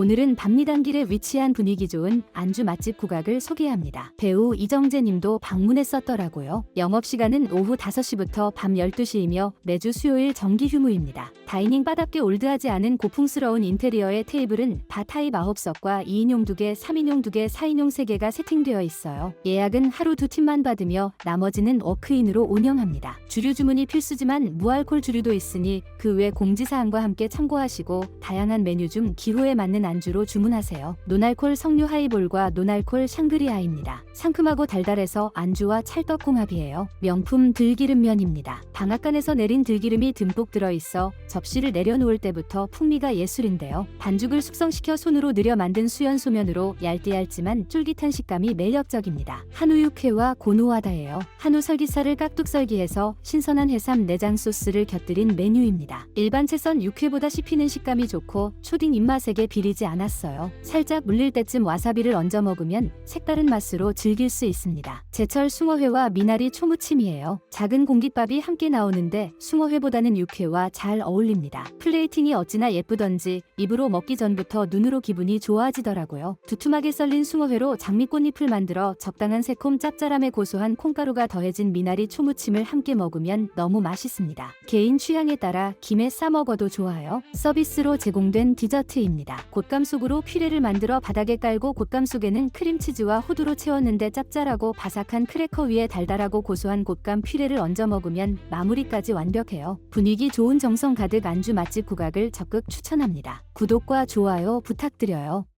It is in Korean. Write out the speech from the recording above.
오늘은 밤리단길에 위치한 분위기 좋은 안주 맛집 국악을 소개합니다. 배우 이정재 님도 방문했었더라고요. 영업시간은 오후 5시부터 밤 12시이며 매주 수요일 정기 휴무입니다. 다이닝 바닥게 올드하지 않은 고풍스러운 인테리어의 테이블은 바 타입 9석과 2인용 2개, 3인용 2개, 4인용 3개가 세팅되어 있어요. 예약은 하루 두 팀만 받으며 나머지는 워크인으로 운영합니다. 주류 주문이 필수지만 무알콜 주류도 있으니 그 외 공지사항과 함께 참고하시고 다양한 메뉴 중 기호에 맞는 안주로 주문하세요. 노날콜 석류 하이볼과 노날콜 샹그리아입니다. 상큼하고 달달해서 안주와 찰떡 궁합이에요. 명품 들기름면입니다. 방앗간에서 내린 들기름이 듬뿍 들어있어 접시를 내려놓을 때부터 풍미가 예술인데요. 반죽을 숙성시켜 손으로 느려 만든 수연소면으로 얇디얇지만 쫄깃한 식감이 매력적입니다. 한우 육회와 고노와다예요. 한우 설기살을 깍둑 설기해서 신선한 해삼 내장 소스를 곁들인 메뉴입니다. 일반 채선 육회보다 씹히는 식감이 좋고 초딩 입맛에게 비리지 않았어요. 살짝 물릴 때쯤 와사비를 얹어 먹으면 색다른 맛으로 즐길 수 있습니다. 제철 숭어회와 미나리 초무침이에요. 작은 공깃밥이 함께 나오는데 숭어회보다는 육회와 잘 어울립니다. 플레이팅이 어찌나 예쁘던지 입으로 먹기 전부터 눈으로 기분이 좋아지더라고요. 두툼하게 썰린 숭어회로 장미꽃잎을 만들어 적당한 새콤 짭짤함에 고소한 콩가루가 더해진 미나리 초무침을 함께 먹으면 너무 맛있습니다. 개인 취향에 따라 김에 싸 먹어도 좋아요. 서비스로 제공된 디저트입니다. 곶감 속으로 퓨레를 만들어 바닥에 깔고 곶감 속에는 크림치즈와 호두로 채웠는데 짭짤하고 바삭한 크래커 위에 달달하고 고소한 곶감 퓨레를 얹어 먹으면 마무리까지 완벽해요. 분위기 좋은 정성 가득 안주 맛집 국악을 적극 추천합니다. 구독과 좋아요 부탁드려요.